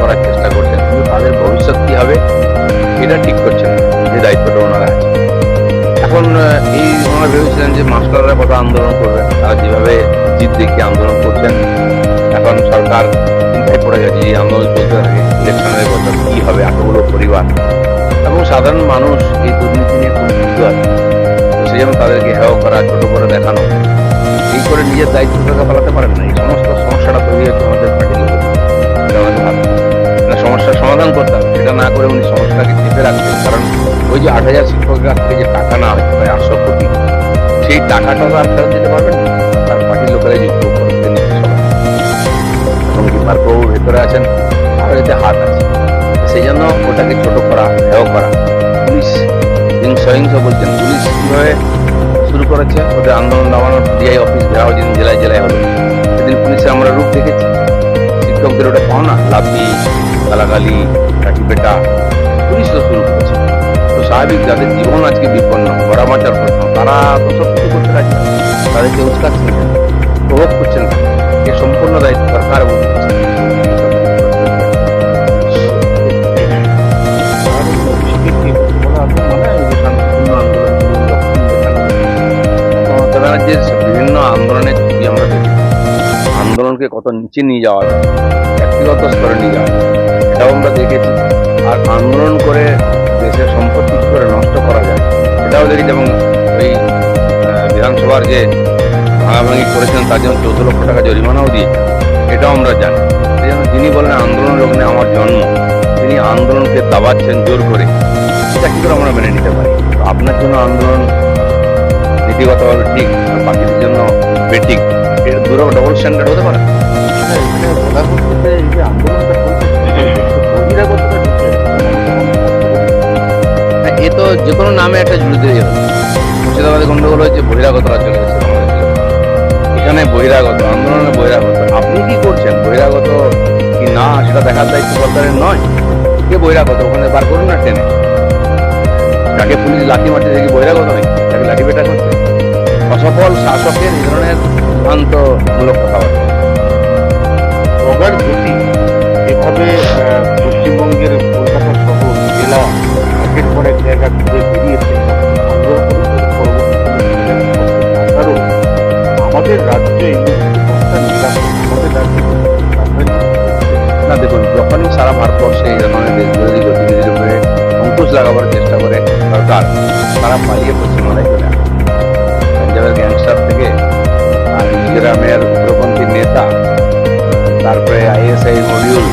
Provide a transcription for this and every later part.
করার চেষ্টা করছেন তাদের ভবিষ্যৎ কী হবে এটা ঠিক করছেন যে দায়িত্বটা ওনারা এখন এই ওনারা ভেবেছিলেন যে মাস্টাররা কত আন্দোলন করবেন, তারা যেভাবে জিত দেখিয়ে আন্দোলন করছেন, এখন সরকার চিন্তায় পড়ে গেছে এই আন্দোলন চলতে থাকে ইলেকশনের বছর কী হবে, এতগুলো পরিবার। এবং সাধারণ মানুষ এই দুর্নীতি নিয়ে খুব বুঝতে আছে। সেই জন্য তাদেরকে হেও করা, ছোট করে দেখানো, এই করে নিজের দায়িত্ব থেকে পালাতে পারেন না। এই সমস্ত সমস্যাটা তৈরি হচ্ছে আমাদের লোকের মানে সমস্যার সমাধান করতে হবে। সেটা না করে উনি সমস্যাটাকে চেপে রাখছেন। কারণ ওই যে আট হাজার শিক্ষকের কাছ থেকে যে টাকা না হয়েছে, প্রায় আটশো কোটি, সেই টাকাটা তো আর ফেরত দিতে পারবেন না। তার পার্টির লোকেরাই যুক্ত করতে নিচ্ছে সবাই ভেতরে আছেন আর এতে হাত আছে। সেই জন্য ওটাকে ছোট করা হেয় করা। পুলিশ হিংস সহিংস বলছেন, পুলিশ কীভাবে শুরু করেছে, ওদের আন্দোলন নামানোর ডিআই অফিস ঘেরাও যেদিন জেলায় জেলায় হলো সেদিন পুলিশে আমরা রূপ দেখেছি। শিক্ষকদের ওটা পাও না লাঠি গালাগালি, কাঠি পেটা, পুলিশ তো শুরু করেছে। তো স্বাভাবিক যাদের জীবন আজকে বিপন্ন মরা বাঁচার প্রশ্ন, তারা তো সব কিছু করতে না। তাদেরকে উস্কাচ্ছেন প্রভোগ করছেন? এর সম্পূর্ণ দায়িত্ব সরকার এবং কত নিচে নিয়ে যাওয়া ব্যক্তিগত স্তরে নিয়ে যাওয়া এটাও আমরা দেখেছি। আর আন্দোলন করে দেশের সম্পত্তি করে নষ্ট করা যায়। এটাও দেখেছি এবং ওই বিধানসভার যে ভাঙাভাঙি করেছেন, তার জন্য চৌদ্দ লক্ষ টাকা জরিমানাও দিয়ে এটাও আমরা জানি। যিনি বলেন আন্দোলন লগ্নে আমার জন্ম, তিনি আন্দোলনকে দাবাচ্ছেন জোর করে। এটা কি করে আমরা মেনে নিতে পারি? আপনার জন্য আন্দোলন নীতিগতভাবে ঠিক বাকিদের জন্য বেঠিক। এর দূরে ডবল স্ট্যান্ডার্ড হতে পারে। হ্যাঁ, এ তো যে কোনো নামে একটা দিয়ে যাবে। মুর্শিদাবাদে গন্ডগোল হয়েছে বহিরাগতরা চলে গেছে এখানে বহিরাগত আন্দোলনে বহিরাগত। আপনি কি করছেন? বহিরাগত কি না সেটা দেখার দায়িত্ব সরকারের নয়। কে বহিরাগত? ওখানে বার করুন না টেনে। যাকে পুলিশ লাঠি মারছে দেখি বহিরাগত নেই তাকে লাঠি পেটা করছে? অসফল শাসকের এই ধরনের ভ্রান্তমূলক কথাবার্তা। প্রগাঢ় গতি। এভাবে পশ্চিমবঙ্গের কলকাতা শহর, জেলা একের পর এক জায়গা ঘুরে বেরিয়েছে আমাদের রাজ্যে না, দেখুন, যখনই সারা ভারতবর্ষে এই ধরনের দেশবিরোধী গতিবিধির উপরে অঙ্কুশ লাগাবার চেষ্টা করে সরকার, তারা পালিয়ে পশ্চিমবাংলায় চলে আসে। পাঞ্জাবের গ্যাংস্টার থেকে আর মিজোরামের উগ্রপন্থী নেতা তারপরে আইএসআই মডিউল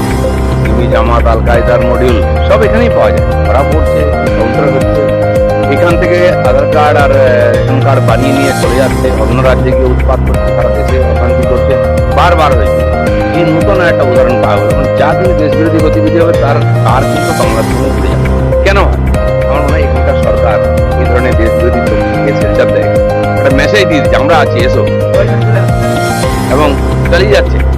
সিমি জামাত আল কায়দার মডিউল সব এখানেই পাওয়া যায়। ধরা পড়ছে কাউন্টার হচ্ছে এখান থেকে আধার কার্ড আর রেশন কার্ড বানিয়ে নিয়ে চলে যাচ্ছে। অন্য রাজ্যে গিয়ে উৎপাদ করছে সারা দেশে অশান্তি করছে? বারবার হয়েছে। এই নতুন একটা উদাহরণ পাওয়া গেল। যা কিন্তু দেশবিরোধী গতিবিধি হবে, তার তার কিন্তু বাংলাদেশ ঘুরে যাবে। কেন? আমার মনে হয় এখানকার সরকার এই ধরনের দেশবিরোধী শক্তিকে সেন্টার দেয়। একটা মেসেজ দিয়ে দিচ্ছে, আমরা আছি, এসো। এবং চালিয়ে যাচ্ছে।